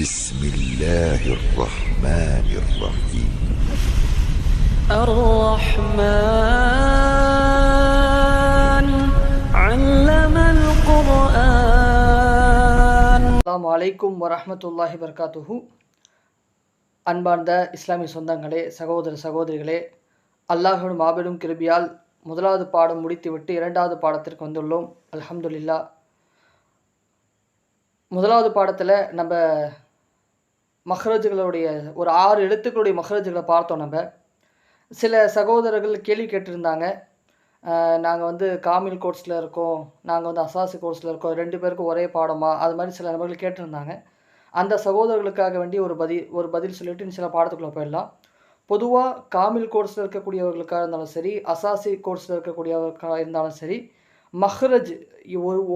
بسم الله الرحمن الرحيم الرحمن علم القرآن அஸ்ஸலாமு அலைக்கும் வரஹ்மத்துல்லாஹி வர்காத்துஹு அன்பார்ந்த இஸ்லாமிய சொந்தங்களே சகோதர சகோதரிகளே அல்லாஹ்வின் மாபெரும் கிருபியால் முதலாவது பாடம் முடித்துவிட்டு இரண்டாவது பாடத்திற்கு வந்துள்ளோம் அல்ஹம்துலில்லா முதலாவது பாடத்தில் நம்ம மஹ்ரஜுகளுடைய ஒரு ஆறு எழுத்துக்களுடைய மஹ்ரஜுகளை பார்த்தோம் நம்ம. சில சகோதரர்கள் கேள்வி கேட்டிருந்தாங்க. நாங்கள் வந்து காமில் கோர்ஸில் இருக்கோம் நாங்கள் வந்து அசாசி கோர்ஸில் இருக்கோம் ரெண்டு பேருக்கும் ஒரே பாடமா அது மாதிரி சில நபர்கள் கேட்டிருந்தாங்க. அந்த சகோதரர்களுக்காக வேண்டி ஒரு பதில் ஒரு பதில் சொல்லிட்டு சில பாடத்துக்குள்ளே போயிடலாம். பொதுவாக காமில் கோர்ஸில் இருக்கக்கூடியவர்களுக்காக இருந்தாலும் சரி அசாசி கோர்ஸில் இருக்கக்கூடியவர்களுக்காக இருந்தாலும் சரி மஹ்ரஜ்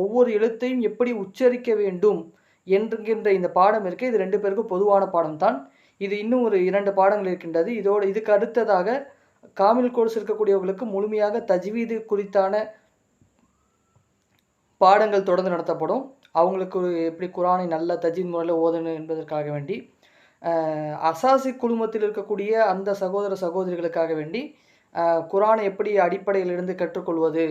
ஒவ்வொரு எழுத்தையும் எப்படி உச்சரிக்க வேண்டும் என்கின்ற இந்த பாடம் இருக்குது இது ரெண்டு பேருக்கும் பொதுவான பாடம் தான் இது இன்னும் ஒரு இரண்டு பாடங்கள் இருக்கின்றது. இதோடு இதுக்கு அடுத்ததாக காமில் கோர்ஸ் இருக்கக்கூடியவர்களுக்கு முழுமையாக தஜ்வீது குறித்தான பாடங்கள் தொடர்ந்து நடத்தப்படும். அவங்களுக்கு எப்படி குரானை நல்ல தஜீத் முறையில் ஓதணும் என்பதற்காக வேண்டி அசாசி குழுமத்தில் இருக்கக்கூடிய அந்த சகோதர சகோதரிகளுக்காக வேண்டி குரானை எப்படி அடிப்படையிலிருந்து கற்றுக்கொள்வது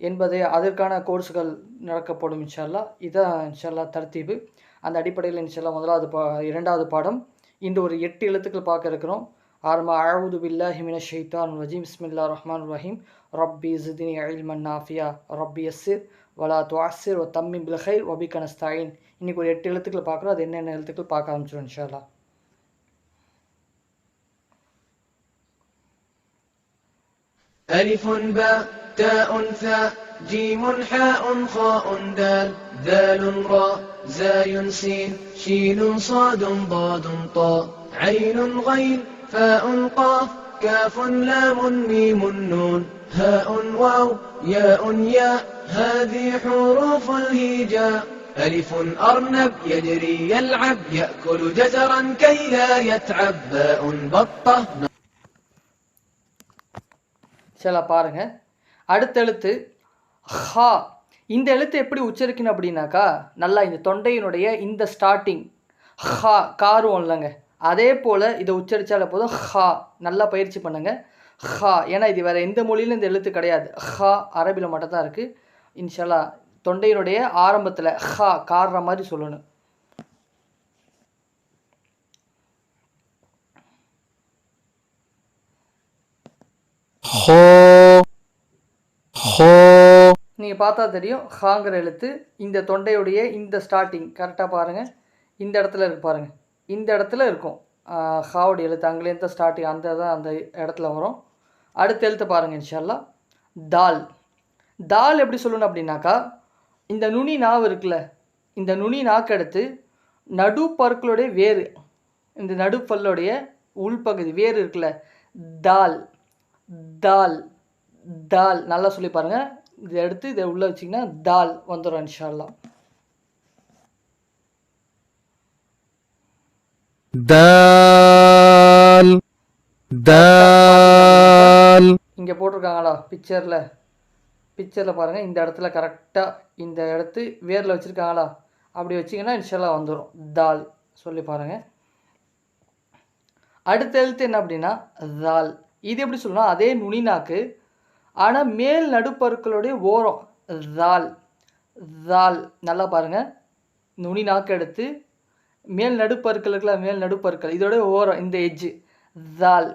என்பதை அதற்கான கோர்ஸ்கள் நடக்கப்படும் இன்ஷால்லா இதான் இன்ஷால்லா தர்த்தீபு அந்த அடிப்படையில் இன்ஷால்லா முதலாவது பா இரண்டாவது பாடம் இன்று ஒரு எட்டு எழுத்துக்கள் பார்க்க இருக்கிறோம் ஆரம்ப அழுது பில்லாஹி மின ஷைத்தான் ரஜீம் பிஸ்மில்லா ரஹ்மான் ரஹீம் ரப்பி ஜிதினி இல்மன் நாஃபியா ரப்பி யஸ்ஸிர் வலா துவாசிர் ஒ தம்மி பில்ஹைர் வபி கனஸ்தாயின் இன்னைக்கு ஒரு எட்டு எழுத்துக்கள் பார்க்குறோம் அது என்னென்ன எழுத்துக்கள் பார்க்க ஆரம்பிச்சிடும் இன்ஷால்லா ألف باء تاء ثاء جيم حاء خاء دال ذال راء زاي سين شين صاد ضاد طاء عين غين فاء قاف كاف لام ميم نون هاء واو ياء ياء هذه حروف الهجاء. ألف أرنب يجري يلعب يأكل جزرا كي لا يتعب باء بطة. شلا بارك அடுத்த எழுத்து ஹா. இந்த எழுத்து எப்படி உச்சரிக்கணும் அப்படின்னாக்கா நல்லா இந்த தொண்டையினுடைய இந்த ஸ்டார்டிங் ஹா காரும் இல்லைங்க. அதே போல் இதை உச்சரித்தாலே போதும் ஹா. நல்லா பயிற்சி பண்ணுங்கள் ஹா. ஏன்னா இது வேறு எந்த மொழியிலும் இந்த எழுத்து கிடையாது. ஹா அரபியில் மட்டும் தான் இருக்குது இன்ஷால்லா தொண்டையினுடைய ஆரம்பத்தில் ஹா கார்ற மாதிரி சொல்லணும். நீங்கள் பார்த்தா தெரியும் ஹாங்கிற எழுத்து. இந்த தொண்டையுடைய இந்த ஸ்டார்டிங் கரெக்டாக பாருங்கள் இந்த இடத்துல இருக்கு பாருங்கள் இந்த இடத்துல இருக்கும். ஹாவுடைய எழுத்து அங்கேருந்து ஸ்டார்டிங் அந்த தான் அந்த இடத்துல வரும். அடுத்த எழுத்து பாருங்கள் இன்ஷால்லா தால். தால் எப்படி சொல்லணும் அப்படின்னாக்கா இந்த நுனி நாவு இருக்குல்ல இந்த நுனி நாக்கு எடுத்து நடு பற்களுடைய வேறு இந்த நடுப்பல்லுடைய உள்பகுதி வேறு இருக்குல்ல தால். தால். தால். நல்லா சொல்லி பாருங்கள் இதை எடுத்து இதை உள்ளே வச்சிங்கன்னா தால் வந்துடும் இன்ஷால்லா தால் தால். இங்கே போட்டிருக்காங்களா? பிக்சரில் பிக்சரில் பாருங்கள் இந்த இடத்துல கரெக்டாக இந்த இடத்து வேரில் வச்சுருக்காங்களா? அப்படி வச்சிங்கன்னா இன்ஷால்லா வந்துடும் தால் சொல்லி பாருங்கள் அடுத்த எழுத்து என்ன அப்படின்னா தால். இது எப்படி சொல்லணும் அதே நுனி நாக்கு ஆனால் மேல் நடுப்பருக்களுடைய ஓரம் தால் தால் நல்லா பாருங்கள் நுனி நாக்கு எடுத்து மேல் நடுப்பருக்கள் இருக்குல்ல மேல் நடுப்பருக்கள் இதோட ஓரம் இந்த எஜ்ஜு தால்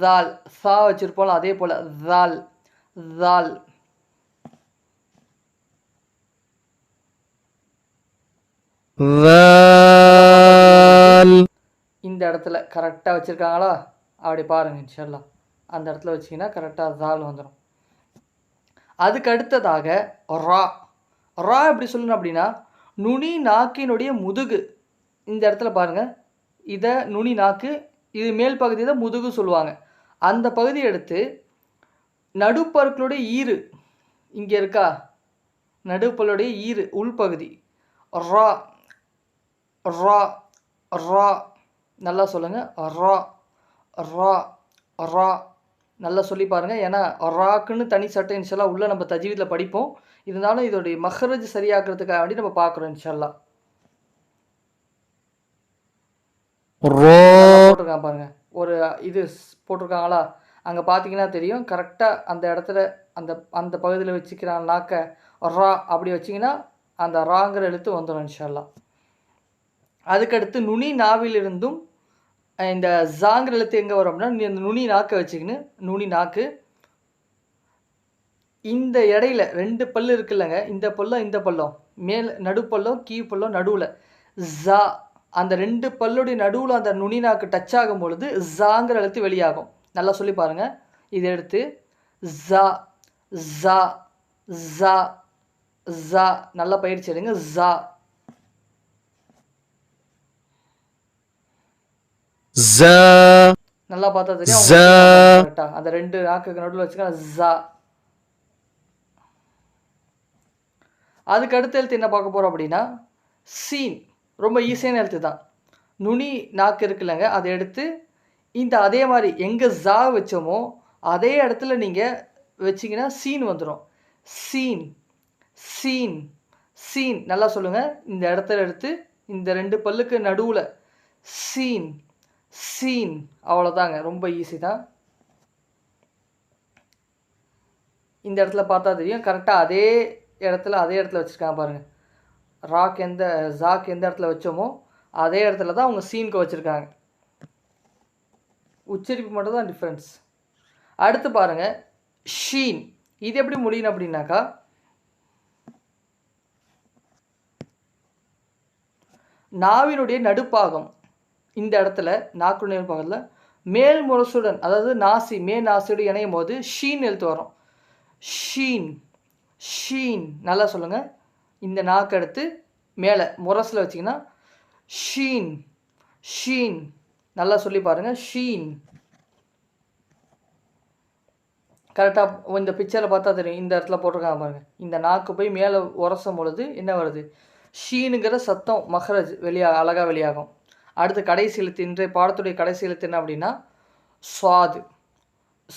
தால் சா வச்சுருப்போம் அதே போல் தால் தால் இந்த இடத்துல கரெக்டாக வச்சுருக்காங்களா? அப்படி பாருங்கள் இன்ஷல்லா அந்த இடத்துல வச்சிங்கன்னா கரெக்டாக தால் வந்துடும் அதுக்கு அடுத்ததாக ரா. ரா எப்படி சொல்லணும் அப்படின்னா நுனி நாக்கினுடைய முதுகு. இந்த இடத்துல பாருங்கள் இதை நுனி நாக்கு இது மேல் பகுதி தான் முதுகு சொல்லுவாங்க. அந்த பகுதியை எடுத்து நடுப்பற்களுடைய ஈறு. இங்கே இருக்கா? நடுப்பலுடைய ஈறு உள்பகுதி. ரா. ரா. ரா. நல்லா சொல்லுங்கள் ரா. ரா. ரா. நல்லா சொல்லி பாருங்கள் ஏன்னா ராக்குன்னு தனி சட்டை இன்ஷால்லா உள்ளே நம்ம தஜ்வீதில் படிப்போம். இருந்தாலும் இதோடைய மஹ்ரஜ் சரியாக்குறதுக்காக வேண்டி நம்ம பார்க்குறோம் இன்ஷால்லா. போட்டிருக்கான் பாருங்க. ஒரு இது போட்டிருக்காங்களா? அங்கே பார்த்தீங்கன்னா தெரியும். கரெக்டாக அந்த இடத்துல அந்த அந்த பகுதியில் வச்சுக்கிறான் நாக்க. ரா அப்படி வச்சிங்கன்னா அந்த ராங்கிற எழுத்து வந்துடும் இன்ஷால்லா. அதுக்கடுத்து நுனி நாவிலிருந்தும் இந்த uh, ஜாங்கிற எழுத்து எங்கே வரும் அப்படின்னா நீ அந்த நுனி நாக்கை வச்சுக்கின்னு நுனி நாக்கு இந்த இடையில ரெண்டு பல்லு இருக்குல்லங்க இந்த பல்லும் இந்த பல்லும் மேல் நடுப்பல்லும் கீ பல்லும் நடுவில். ஜா அந்த ரெண்டு பல்லுடைய நடுவில் அந்த நுனி நாக்கு டச் ஆகும் பொழுது ஜாங்கிற எழுத்து வெளியாகும். நல்லா சொல்லி பாருங்கள் இதை எடுத்து ஜா ஜா ஜா ஜா நல்லா பயிற்சி எடுங்க. ஜா. زا நல்லா பார்த்தா தெரியும். ஜா. அந்த ரெண்டு நாக்குக்கு நடுவில் வச்சுக்க ஜா அதுக்கு அடுத்த எழுத்து என்ன பார்க்க போகிறோம் அப்படின்னா சீன். ரொம்ப ஈஸியான எழுத்து தான். நுனி நாக்கு இருக்குல்லங்க அதை எடுத்து இந்த அதே மாதிரி எங்கே ஜா வச்சோமோ அதே இடத்துல நீங்கள் வச்சிங்கன்னா சீன் வந்துடும் சீன். சீன். சீன். நல்லா சொல்லுங்கள் இந்த இடத்துல எடுத்து இந்த ரெண்டு பல்லுக்கு நடுவில் சீன். சீன். அவ்வளோதாங்க ரொம்ப ஈஸி தான். இந்த இடத்துல பார்த்தா தெரியும். கரெக்டாக அதே இடத்துல அதே இடத்துல வச்சுருக்காங்க பாருங்கள் ராக் எந்த ஜாக் எந்த இடத்துல வச்சோமோ அதே இடத்துல தான் அவங்க சீனுக்கு வச்சுருக்காங்க. உச்சரிப்பு மட்டும் தான் டிஃப்ரென்ஸ் அடுத்து பாருங்கள் ஷீன் இது எப்படி முடியும் அப்படின்னாக்கா நாவினுடைய நடுப்பாகம் இந்த இடத்துல நாக்குடைய பகுதியில் மேல் முரசுடன் அதாவது நாசி மேல் நாசியோடு இணையும் போது ஷீன் எழுத்து வரும். ஷீன் ஷீன். நல்லா சொல்லுங்கள் இந்த நாக்கு எடுத்து மேலே முரசில் வச்சிங்கன்னா ஷீன் ஷீன். நல்லா சொல்லி பாருங்கள் ஷீன். கரெக்டாக இந்த பிக்சரை பார்த்தா தெரியும். இந்த இடத்துல போட்டிருக்காங்க பாருங்கள் இந்த நாக்கு போய் மேலே உரசும் பொழுது என்ன வருது? ஷீனுங்கிற சத்தம் மஹரஜ் வெளியாக அழகாக வெளியாகும். அடுத்து கடைசி எழுத்து இன்றைய பாடத்துடைய கடைசி எழுத்து என்ன அப்படின்னா சுவாது.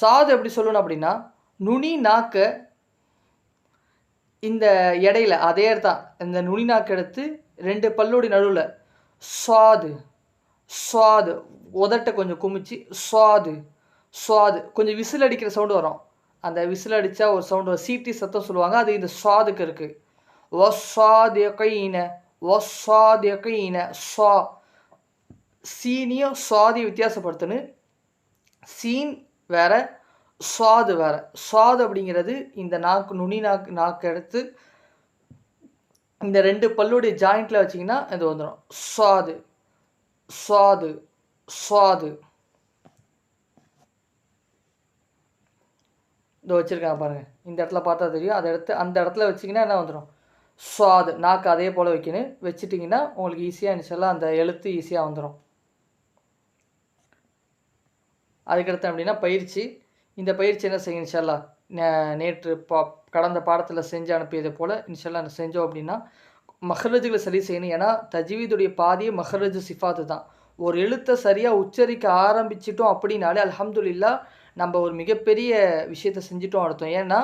சாது எப்படி சொல்லணும் அப்படின்னா நுனி நாக்கை இந்த இடையில அதே தான் இந்த நுனி நாக்கு எடுத்து ரெண்டு பல்லுடைய நடுவில் சுவாது. சுவாது. உதட்டை கொஞ்சம் குமிச்சு சுவாது. சுவாது. கொஞ்சம் விசில் அடிக்கிற சவுண்டு வரும். அந்த விசில் அடித்தா ஒரு சவுண்டு வரும். சீட்டி சத்தம் சொல்லுவாங்க. அது இந்த சுவாதுக்கு இருக்குது ஒஸ்வாதியகைன ஒஸ்வாதியகைன சுவா சீனியும் சுவாதியும் வித்தியாசப்படுத்தணும் சீன் வேற சுவாது வேற. சுவாது அப்படிங்கிறது இந்த நாக்கு நுனி நாக்கு நாக்கு எடுத்து இந்த ரெண்டு பல்லுடைய ஜாயிண்ட்டில் வச்சிங்கன்னா இது வந்துடும் சுவாது சுவாது சுவாது இதோ வச்சுருக்கேன் பாருங்கள் இந்த இடத்துல பார்த்தா தெரியும். அதை எடுத்து அந்த இடத்துல வச்சிங்கன்னா என்ன வந்துடும் சுவாது நாக்கு அதே போல் வைக்கணும். வச்சுட்டிங்கன்னா உங்களுக்கு ஈஸியாக இனிஷியலாக அந்த எழுத்து ஈஸியாக வந்துடும் அதுக்கடுத்து அப்படின்னா பயிற்சி. இந்த பயிற்சி என்ன செய்யும் இன்ஷல்லா நேற்று பா கடந்த பாடத்தில் செஞ்சு அனுப்பியது போல் இன்ஷல்லா செஞ்சோம் அப்படின்னா மஹரஜுகளை சரி செய்யணும். ஏன்னா தஜ்வீதுடைய பாதியே மஹரஜு சிஃபாத்து தான். ஒரு எழுத்தை சரியாக உச்சரிக்க ஆரம்பிச்சிட்டோம் அப்படின்னாலே அலமதுல்லா நம்ம ஒரு மிகப்பெரிய விஷயத்தை செஞ்சிட்டோம் அர்த்தம். ஏன்னா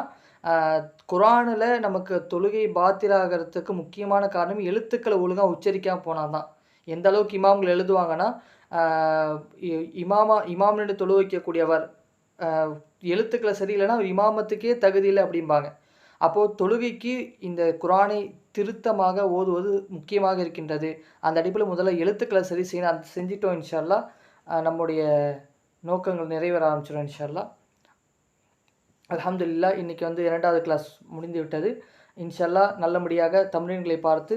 குரானில் நமக்கு தொழுகை பாத்திராகிறதுக்கு முக்கியமான காரணம் எழுத்துக்களை ஒழுங்காக உச்சரிக்காமல் போனால் தான் எந்த அளவுக்கு இமாம்கள் எழுதுவாங்கன்னா இமாமா இ- இமாமா தொழு வைக்கக்கூடியவர் எழுத்துக்களை சரியில்லைன்னா அவர் இமாமத்துக்கே தகுதியில்லை அப்படிம்பாங்க. அப்போது தொழுகைக்கு இந்த குரானை திருத்தமாக ஓதுவது முக்கியமாக இருக்கின்றது. அந்த அடிப்பில் முதல்ல எழுத்துக்களை சரி செய்யணும். அந்த செஞ்சிட்டோம் இன்ஷால்லா நம்முடைய நோக்கங்கள் நிறைவேற ஆரம்பிச்சிடும் இன்ஷால்லா அலமதுல்லா இன்றைக்கி வந்து இரண்டாவது கிளாஸ் முடிந்து விட்டது. இன்ஷால்லா நல்லபடியாக தமிழன்களை பார்த்து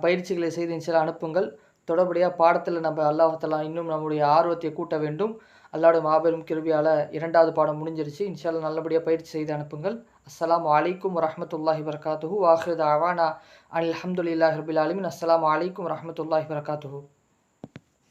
பயிற்சிகளை செய்து இன்ஷால்லா அனுப்புங்கள். தொடர்படியாக பாடத்தில் நம்ம அல்லாஹலா இன்னும் நம்முடைய ஆர்வத்தை கூட்ட வேண்டும். அல்லாவுடைய மாபெரும் கிருபியால் இரண்டாவது பாடம் முடிஞ்சிருச்சு. இன்ஷல்லா நல்லபடியாக பயிற்சி செய்து அனுப்புங்கள். அஸ்லாம் அலைக்கும் வரமத்துல்லாஹி வரகாத்துஹு வாஹித் அவானா அனில் அஹமதுல்லாஹ் ரபில் ஆலமின். அஸ்லாம் அலைக்கும் வரமத்துல்லாஹி வரகாத்துஹு